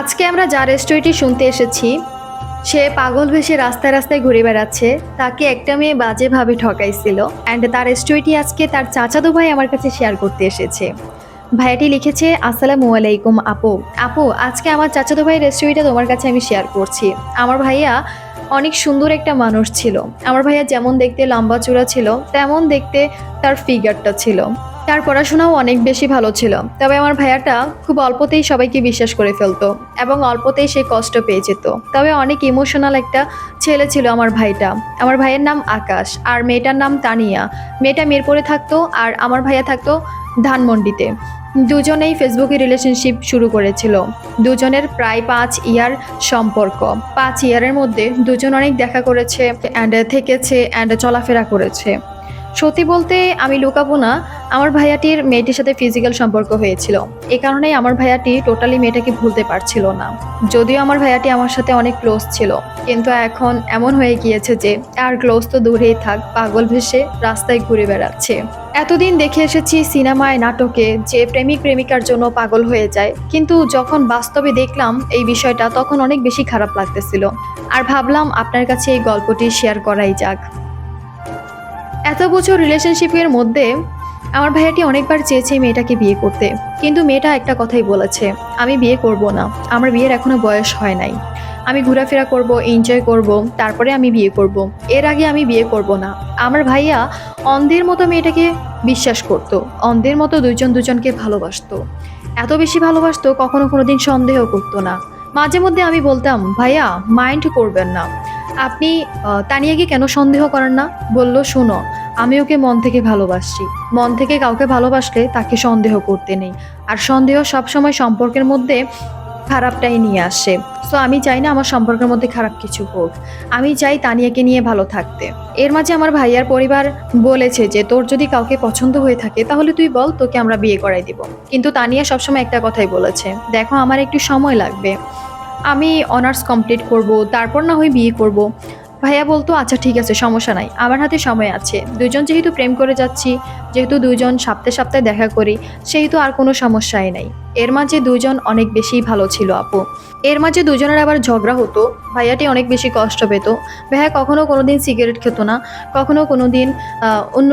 আজকে আমরা যার স্টোরিটি শুনতে এসেছি, সে পাগল ভেসে রাস্তায় রাস্তায় ঘুরে বেড়াচ্ছে, তাকে একটা মেয়ে বাজেভাবে ঠকাইছিল অ্যান্ড তার স্টোরিটি আজকে তার চাচাতো ভাই আমার কাছে শেয়ার করতে এসেছে। ভাইয়াটি লিখেছে, আসসালামু আলাইকুম আপু। আপু, আজকে আমার চাচাতো ভাইয়ের স্টোরিটা তোমার কাছে আমি শেয়ার করছি। আমার ভাইয়া অনেক সুন্দর একটা মানুষ ছিল। আমার ভাইয়া যেমন দেখতে লম্বা চূড়া ছিল, তেমন দেখতে তার ফিগারটা ছিল। তার পড়াশোনাও অনেক বেশি ভালো ছিল। তবে আমার ভাইয়াটা খুব অল্পতেই সবাইকে বিশ্বাস করে ফেলতো এবং অল্পতেই সে কষ্ট পেয়ে যেত। তবে অনেক ইমোশনাল একটা ছেলে ছিল আমার ভাইটা। আমার ভাইয়ের নাম আকাশ, আর মেয়েটার নাম তানিয়া। মেয়েটা মিরপুরে থাকতো আর আমার ভাইয়া থাকতো ধানমন্ডিতে। দুজনেই ফেসবুকে রিলেশনশিপ শুরু করেছিল। দুজনের প্রায় পাঁচ ইয়ার সম্পর্ক। পাঁচ ইয়ারের মধ্যে দুজন অনেক দেখা করেছে অ্যান্ড থেকেছে অ্যান্ড চলাফেরা করেছে। সত্যি বলতে আমি লুকাবো না, আমার ভাইয়াটির মেয়েটির সাথে ফিজিক্যাল সম্পর্ক হয়েছিল। এ কারণেই আমার ভাইয়াটি টোটালি মেয়েটাকে ভুলতে পারছিল না। যদিও আমার ভাইয়াটি আমার সাথে অনেক ক্লোজ ছিল, কিন্তু এখন এমন হয়ে গিয়েছে যে আর ক্লোজ তো দূরেই থাক, পাগল ভেসে রাস্তায় ঘুরে বেড়াচ্ছে। এতদিন দেখে এসেছি সিনেমায়, নাটকে যে প্রেমিক প্রেমিকার জন্য পাগল হয়ে যায়, কিন্তু যখন বাস্তবে দেখলাম এই বিষয়টা তখন অনেক বেশি খারাপ লাগতেছিল। আর ভাবলাম আপনার কাছে এই গল্পটি শেয়ার করাই যাক। এত বছর রিলেশনশিপের মধ্যে আমার ভাইয়াটি অনেকবার চেয়েছে মেয়েটাকে বিয়ে করতে। কিন্তু মেয়েটা একটা কথাই বলেছে, আমি বিয়ে করব না। আমার বিয়ের এখনও বয়স হয় নাই। আমি ঘোরাফেরা করব এনজয় করব, তারপরে আমি বিয়ে করব। এর আগে আমি বিয়ে করব না। আমার ভাইয়া অন্ধের মতো মেয়েটাকে বিশ্বাস করত, অন্ধের মতো দুইজন দুজনকে ভালোবাসতো। এত বেশি ভালোবাসতো, কখনো কোনো দিন সন্দেহ করতো না। মাঝে মধ্যে আমি বলতাম, ভাইয়া মাইন্ড করবেন না। আপনি তানিয়াকে কেন সন্দেহ করেন না? বলল, শোনো, আমি ওকে মন থেকে ভালোবাসছি। মন থেকে কাউকে ভালোবাসলে তাকে সন্দেহ করতে নেই। আর সন্দেহ সবসময় সম্পর্কের মধ্যে খারাপটাই নিয়ে আসে। সো আমি চাই না আমার সম্পর্কের মধ্যে খারাপ কিছু হোক। আমি চাই তানিয়াকে নিয়ে ভালো থাকতে। এর মাঝে আমার ভাইয়ার পরিবার বলেছে যে, তোর যদি কাউকে পছন্দ হয়ে থাকে, তাহলে তুই বল, তোকে আমরা বিয়ে করাই দিব। কিন্তু তানিয়া সবসময় একটা কথাই বলেছে, দেখো, আমার একটু সময় লাগবে। আমি অনার্স কমপ্লিট করব, তারপর না হয় বিয়ে করব। ভাইয়া বলতো আচ্ছা ঠিক আছে, সমস্যা নাই, আমার হাতে সময় আছে। দুজন যেহেতু প্রেম করে যাচ্ছি, যেহেতু দুজন সপ্তাহে সপ্তাহে দেখা করি, সেহেতু আর কোনো সমস্যাই নাই। এর মাঝে দুজন অনেক বেশি ভালো ছিল, আপু। এর মাঝে দুজনের আবার ঝগড়া হতো, ভাইয়াটি অনেক বেশি কষ্ট পেত। ভাইয়া কখনো কোনো দিন সিগারেট খেত না, কখনো কোনো দিন অন্য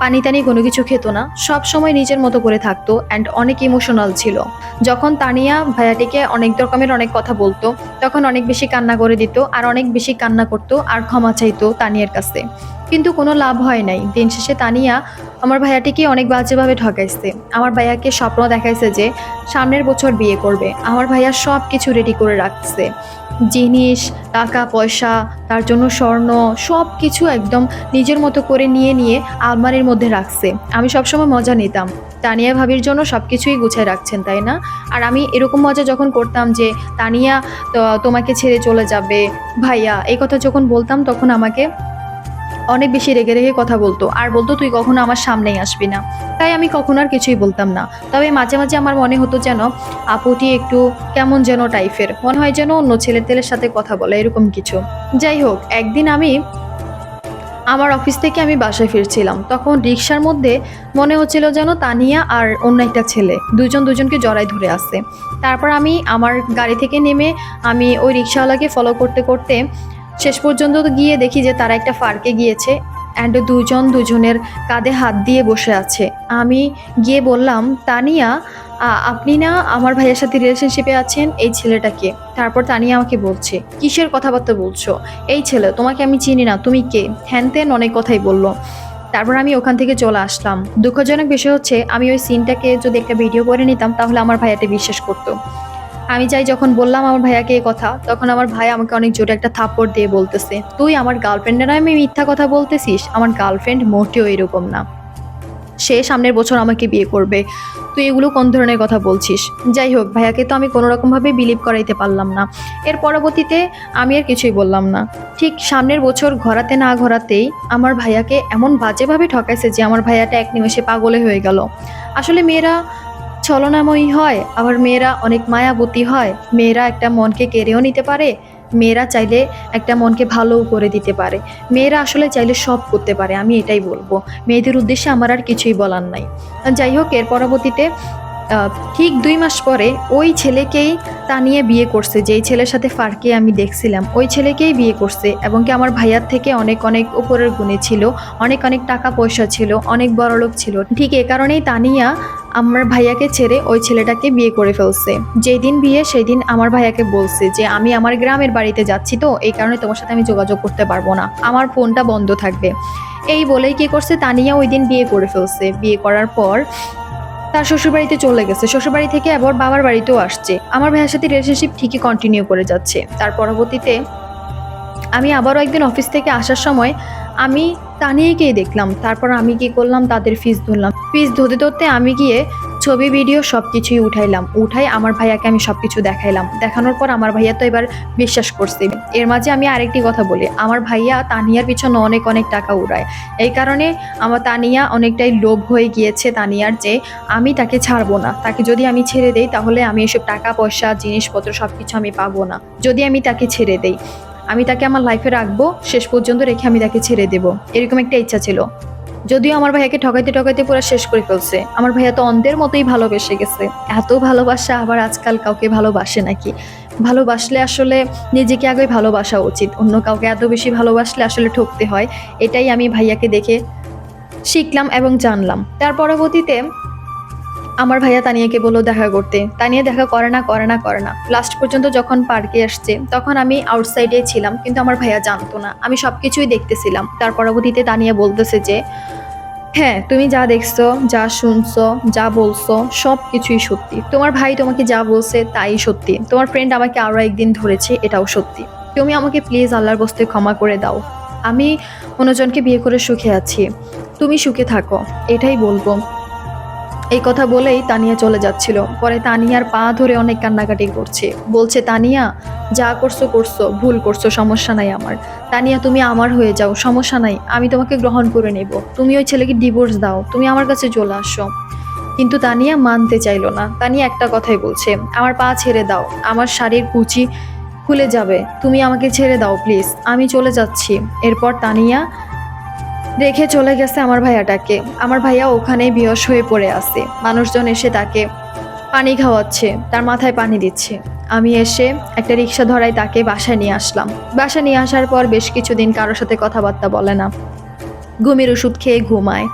পানি টানি কোনো কিছু খেত না। সব সময় নিজের মতো করে থাকতো অ্যান্ড অনেক ইমোশনাল ছিল। যখন তানিয়া ভাইয়াটিকে অনেক রকমের অনেক কথা বলতো, তখন অনেক বেশি কান্না করে দিত আর অনেক বেশি কান্না করতো আর ক্ষমা চাইতো তানিয়ার কাছে। কিন্তু কোনো লাভ হয় নাই। দিন শেষে তানিয়া আমার ভাইয়াটিকে অনেক বাজেভাবে ঠকাইছে। আমার ভাইয়াকে স্বপ্ন দেখাইছে যে সামনের বছর বিয়ে করবে। আমার ভাইয়া সব কিছু রেডি করে রাখছে। জিনিস, টাকা, পয়সা, তার জন্য স্বর্ণ সব কিছু একদম নিজের মতো করে নিয়ে নিয়ে আলমারির মধ্যে রাখছে। আমি সবসময় মজা নিতাম। তানিয়া ভাবির জন্য সব কিছুই গুছায় রাখছেন, তাই না? আর আমি এরকম মজা যখন করতাম যে, তানিয়া তোমাকে ছেড়ে চলে যাবে। ভাইয়া, এই কথা যখন বলতাম, তখন আমাকে অনেক বেশি রেগে রেগে কথা বলতো। আর বলতো, তুই কখনো আমার সামনেই আসবি না। তাই আমি কখনো আর কিছুই বলতাম না। তবে মাঝে মাঝে আমার মনে হতো যেন, আপুটি একটু কেমন যেন টাইপের। মনে হয় যেন অন্য ছেলের তেলের সাথে কথা বলে, এরকম কিছু। যাই হোক, একদিন আমি আমার অফিস থেকে আমি বাসায় ফিরছিলাম। তখন রিক্সার মধ্যে মনে হচ্ছিল যেন তানিয়া আর অন্য একটা ছেলে, দুজন দুজনকে জড়াই ধরে আসছে তারপর আমি আমার গাড়ি থেকে নেমে আমি ওই রিক্সাওয়ালাকে ফলো করতে করতে শেষ পর্যন্ত গিয়ে দেখি যে তারা একটা পার্কে গিয়েছে অ্যান্ড দুজন দুজনের কাঁধে হাত দিয়ে বসে আছে। আমি গিয়ে বললাম, তানিয়া আপনি না আমার ভাইয়ের সাথে রিলেশনশিপে আছেন, এই ছেলেটাকে? তারপর তানিয়া আমাকে বলছে, কিসের কথাবার্তা বলছো? এই ছেলে, তোমাকে আমি চিনি না, তুমি কে? হ্যান ত্যান অনেক কথাই বলল। তারপর আমি ওখান থেকে চলে আসলাম। দুঃখজনক বিষয় হচ্ছে, আমি ওই সিনটাকে যদি একটা ভিডিও করে নিতাম, তাহলে আমার ভাইয়াটা বিশ্বাস করতো। আমি যাই যখন বললাম আমার ভাইয়াকে এই কথা, তখন আমার ভাই আমাকে অনেক জোরে একটা থাপ্পড় দিয়ে বলতেছে, তুই আমার গার্লফ্রেন্ডের আমি মিথ্যা কথা বলতেছিস? আমার গার্লফ্রেন্ড মোটেও এরকম না। সে সামনের বছর আমাকে বিয়ে করবে। তুই এগুলো কোন ধরনের কথা বলছিস? যাই হোক, ভাইয়াকে তো আমি কোনো রকমভাবে বিলিভ করাইতে পারলাম না। এর পরবর্তীতে আমি আর কিছুই বললাম না। ঠিক সামনের বছর ঘোরাতে না ঘোরাতেই আমার ভাইয়াকে এমন বাজেভাবে ঠকাইছে যে আমার ভাইয়াটা এক নিমেষে পাগলে হয়ে গেল। আসলে মেয়েরা ছলনাময়ী হয়, আবার মেয়েরা অনেক মায়াবতী হয়। মেয়েরা একটা মনকে কেড়েও নিতে পারে, মেয়েরা চাইলে একটা মনকে ভালোও করে দিতে পারে। মেয়েরা আসলে চাইলে সব করতে পারে, আমি এটাই বলব। মেয়েদের উদ্দেশ্যে আমার আর কিছুই বলার নাই। যাই হোক, এর পরবর্তীতে ঠিক দুই মাস পরে ওই ছেলেকেই তা নিয়ে বিয়ে করছে, যেই ছেলের সাথে ফারকে আমি দেখছিলাম। ওই ছেলেকেই বিয়ে করছে এবং কি আমার ভাইয়ার থেকে অনেক অনেক উপরের গুণে ছিল। অনেক অনেক টাকা পয়সা ছিল, অনেক বড়লোক ছিল। ঠিক এ কারণেই তানিয়া আমার ভাইয়াকে ছেড়ে ওই ছেলেটাকে বিয়ে করে ফেলছে। যেই দিন বিয়ে সেই দিন আমার ভাইয়াকে বলছে যে, আমি আমার গ্রামের বাড়িতে যাচ্ছি তো, এই কারণে তোমার সাথে আমি যোগাযোগ করতে পারব না। আমার ফোনটা বন্ধ থাকবে। এই বলেই কি করছে, তানিয়া ওই দিন বিয়ে করে ফেলছে। বিয়ে করার পর তার শ্বশুরবাড়িতে চলে গেছে। শ্বশুরবাড়ি থেকে আবার বাবার বাড়িতেও আসছে। আমার ভাইয়ের সাথে রিলেশনশিপ ঠিকই কন্টিনিউ করে যাচ্ছে। তার পরবর্তীতে আমি আবারও একদিন অফিস থেকে আসার সময় আমি তানিয়াকেই দেখলাম। তারপর আমি কি করলাম? তাদের ফিস ধরলাম। ফিস ধরতে ধরতে আমি গিয়ে ছবি ভিডিও সব কিছুই উঠাইলাম। উঠাই আমার ভাইয়াকে আমি সব কিছু দেখাইলাম। দেখানোর পর আমার ভাইয়া তো এবার বিশ্বাস করছে। এর মাঝে আমি আরেকটি কথা বলি। আমার ভাইয়া তানিয়ার পিছনে অনেক অনেক টাকা উড়ায়। এই কারণে আমার তানিয়া অনেকটাই লোভ হয়ে গিয়েছে তানিয়ার যে আমি তাকে ছাড়বো না। তাকে যদি আমি ছেড়ে দেই, তাহলে আমি এসব টাকা, পয়সা, জিনিসপত্র সব কিছু আমি পাবো না। যদি আমি তাকে ছেড়ে দেই। আমি তাকে আমার লাইফে রাখব, শেষ পর্যন্ত রেখে আমি তাকে ছেড়ে দেবো। এরকম একটা ইচ্ছা ছিল। যদিও আমার ভাইয়াকে ঠকাইতে ঠকাইতে পুরো শেষ করে ফেলছে। আমার ভাইয়া তো অন্ধের মতোই ভালোবেসে গেছে। এত ভালোবাসা আবার আজকাল কাউকে ভালোবাসে নাকি? ভালোবাসলে আসলে নিজেকে আগে ভালোবাসা উচিত। অন্য কাউকে এত বেশি ভালোবাসলে আসলে ঠকতে হয়। এটাই আমি ভাইয়াকে দেখে শিখলাম এবং জানলাম। তার পরবর্তীতে আমার ভাইয়া তানিয়াকে বলল দেখা করতে। তানিয়া দেখা করে না করে না করে না। লাস্ট পর্যন্ত যখন পার্কে আসছে, তখন আমি আউটসাইডে ছিলাম, কিন্তু আমার ভাইয়া জানতো না। আমি সব কিছুই দেখতেছিলাম। তার পরবর্তীতে তানিয়া বলতেছে যে হ্যাঁ তুমি যা দেখছ, যা শুনছো, যা বলছো সব কিছুই সত্যি। তোমার ভাই তোমাকে যা বলছে তাই সত্যি। তোমার ফ্রেন্ড আমাকে আরও একদিন ধরেছে, এটাও সত্যি। তুমি আমাকে প্লিজ আল্লাহর বস্তে ক্ষমা করে দাও। আমি অন্যজনকে বিয়ে করে সুখে আছি। তুমি সুখে থাকো, এটাই বলব। এই কথা বলেই তানিয়া চলে যাচ্ছিল। পরে তানিয়ার পা ধরে অনেক কান্নাকাটি করছে। বলছে, তানিয়া, যা করছ করছ, ভুল করছ, সমস্যা নাই আমার। তানিয়া, তুমি আমার হয়ে যাও, সমস্যা নাই, আমি তোমাকে গ্রহণ করে নেব। তুমি ওই ছেলেকে ডিভোর্স দাও, তুমি আমার কাছে চলে আসো। কিন্তু তানিয়া মানতে চাইলো না। তানিয়া একটা কথাই বলছে, আমার পা ছেড়ে দাও, আমার শাড়ির কুচি খুলে যাবে, তুমি আমাকে ছেড়ে দাও, প্লিজ। আমি চলে যাচ্ছি। এরপর তানিয়া রেখে চলে গেছে আমার ভাইয়াটাকে। আমার ভাইয়া ওখানেই বিয়স হয়ে পড়ে আছে। মানুষজন এসে তাকে পানি খাওয়াচ্ছে, তার মাথায় পানি দিচ্ছে। আমি এসে একটা রিক্সা ধরাই তাকে বাসায় নিয়ে আসলাম। বাসায় নিয়ে আসার পর বেশ কিছুদিন কারোর সাথে কথাবার্তা বলে না। ঘুমের ওষুধ খেয়ে ঘুমায়।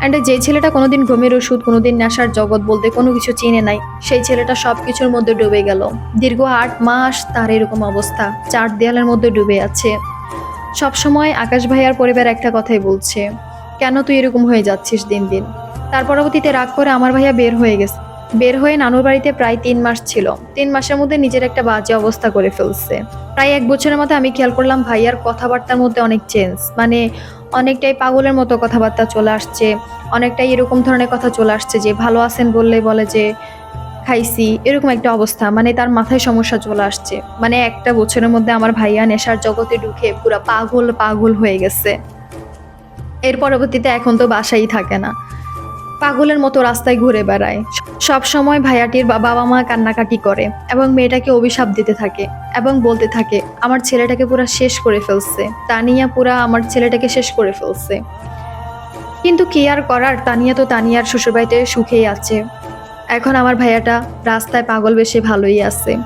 অ্যান্ড যে ছেলেটা কোনোদিন ঘুমের ওষুধ, কোনোদিন নেশার জগৎ বলতে কোনো কিছু চিনে নাই, সেই ছেলেটা সব কিছুর মধ্যে ডুবে গেল। দীর্ঘ আট মাস তার এরকম অবস্থা। চার দেয়ালের মধ্যে ডুবে আছে। সবসময় আকাশ ভাইয়ার পরিবার একটা কথাই বলছে, কেন তুই এরকম হয়ে যাচ্ছিস দিন দিন? তার পরবর্তীতে রাগ করে আমার ভাইয়া বের হয়ে গেছে। বের হয়ে নানুর বাড়িতে প্রায় তিন মাস ছিল। তিন মাসের মধ্যে নিজের একটা বাজে অবস্থা করে ফেলছে। প্রায় এক বছরের মধ্যে আমি খেয়াল করলাম ভাইয়ার কথাবার্তার মধ্যে অনেক চেঞ্জ মানে অনেকটাই পাগলের মতো কথাবার্তা চলে আসছে, অনেকটাই এরকম ধরনের কথা চলে আসছে যে, ভালো আছেন বললে বলে যে খাইছি, এরকম একটা অবস্থা। মানে তার মাথায় সমস্যা চলে আসছে। মানে একটা বছরের মধ্যে আমার ভাইয়া নেশার জগতে ঢুকে পুরো পাগল পাগল হয়ে গেছে। এর পরবর্তীতে এখন তো বাসাই থাকে না। পাগলের মতো রাস্তায় ঘুরে বেড়ায়। সব সময় ভাইয়াটির বাবা মা কান্নাকাটি করে এবং মেয়েটাকে অভিশাপ দিতে থাকে এবং বলতে থাকে, আমার ছেলেটাকে পুরো শেষ করে ফেলছে। তানিয়া পুরা আমার ছেলেটাকে শেষ করে ফেলছে। কিন্তু কি আর করার? তানিয়া তো তানিয়ার শ্বশুরবাড়িতে সুখেই আছে। এখন আমার ভাইয়াটা রাস্তায় পাগল বেশি ভালোই আছে।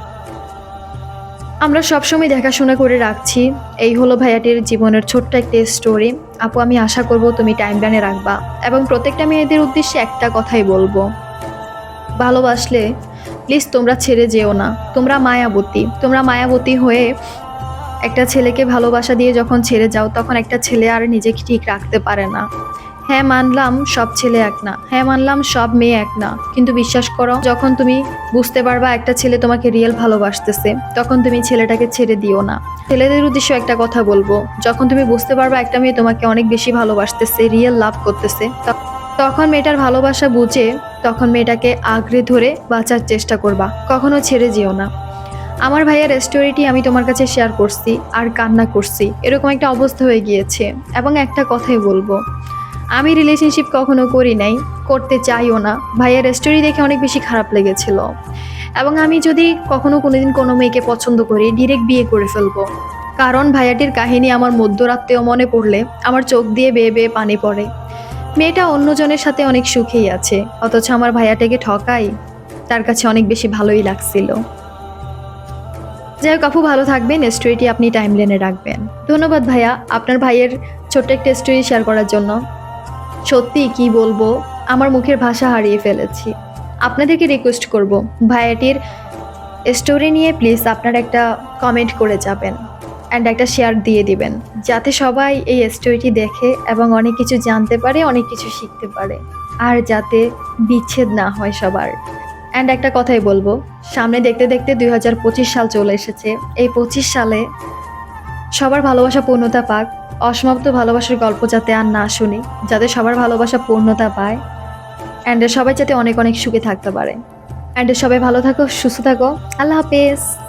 আমরা সবসময় দেখাশোনা করে রাখছি। এই হলো ভাইয়াটির জীবনের ছোট্ট একটা স্টোরি আপু, আমি আশা করব তুমি টাইম লাইনে রাখবা। এবং প্রত্যেকটা মেয়েদের উদ্দেশ্যে একটা কথাই বলব। ভালোবাসলে প্লিজ তোমরা ছেড়ে যেও না। তোমরা মায়াবতী। তোমরা মায়াবতী হয়ে একটা ছেলেকে ভালোবাসা দিয়ে যখন ছেড়ে যাও, তখন একটা ছেলে আর নিজেকে ঠিক রাখতে পারে না। হ্যাঁ মানলাম সব ছেলে এক না। হ্যাঁ মানলাম সব মেয়ে এক না। কিন্তু বিশ্বাস করো, যখন তুমি বুঝতে পারবা একটা ছেলে তোমাকে রিয়েল ভালোবাসতেছে, তখন তুমি ছেলেটাকে ছেড়ে দিও না। ছেলেদের উদ্দেশ্যে একটা কথা বলব, যখন তুমি বুঝতে পারবা একটা মেয়ে তোমাকে অনেক বেশি ভালোবাসতেছে রিয়েল লাভ করতেছে তখন মেয়েটার ভালোবাসা বুঝে, তখন মেয়েটাকে আঁকড়ে ধরে বাঁচার চেষ্টা করবা, কখনো ছেড়ে যেও না। আমার ভাইয়ের স্টোরিটি আমি তোমার কাছে শেয়ার করছি আর কান্না করছি, এরকম একটা অবস্থা হয়ে গিয়েছে। এবং একটা কথাই বলব আমি রিলেশনশিপ কখনো করি নাই, করতে চাইও না। ভাইয়ের স্টোরি দেখে অনেক বেশি খারাপ লেগেছিল। এবং আমি যদি কখনো কোনোদিন কোনো মেয়েকে পছন্দ করি ডিরেক্ট বিয়ে করে ফেলব। কারণ ভাইয়াটির কাহিনী আমার মধ্যরাত্রেও মনে পড়লে আমার চোখ দিয়ে বেয়ে বেয়ে পানি পড়ে। মেয়েটা অন্যজনের সাথে অনেক সুখেই আছে, অথচ আমার ভাইয়াটাকে ঠকাই তার কাছে অনেক বেশি ভালোই লাগছিল। যাই হোক আপু ভালো থাকবেন স্টোরিটি আপনি টাইম লেনে রাখবেন। ধন্যবাদ ভাইয়া, আপনার ভাইয়ের ছোট্ট একটা স্টোরি শেয়ার করার জন্য। সত্যি কি বলব, আমার মুখের ভাষা হারিয়ে ফেলেছি। আপনাদেরকে রিকোয়েস্ট করব, ভাইয়াটির স্টোরি নিয়ে প্লিজ আপনারা একটা কমেন্ট করে যাবেন অ্যান্ড একটা শেয়ার দিয়ে দিবেন, যাতে সবাই এই স্টোরিটি দেখে এবং অনেক কিছু জানতে পারে, অনেক কিছু শিখতে পারে, আর যাতে বিচ্ছেদ না হয় সবার। অ্যান্ড একটা কথাই বলব, সামনে দেখতে দেখতে দুই হাজার পঁচিশ সাল চলে এসেছে, এই পঁচিশ সালে সবার ভালোবাসা পূর্ণতা পাক অসমাপ্ত ভালোবাসার গল্প যাতে আর না শুনি, যাতে সবার ভালোবাসা পূর্ণতা পায় অ্যান্ড সবাই যাতে অনেক অনেক সুখে থাকতে পারে। অ্যান্ড সবাই ভালো থাকো, সুস্থ থাকো। আল্লাহ হাফেজ।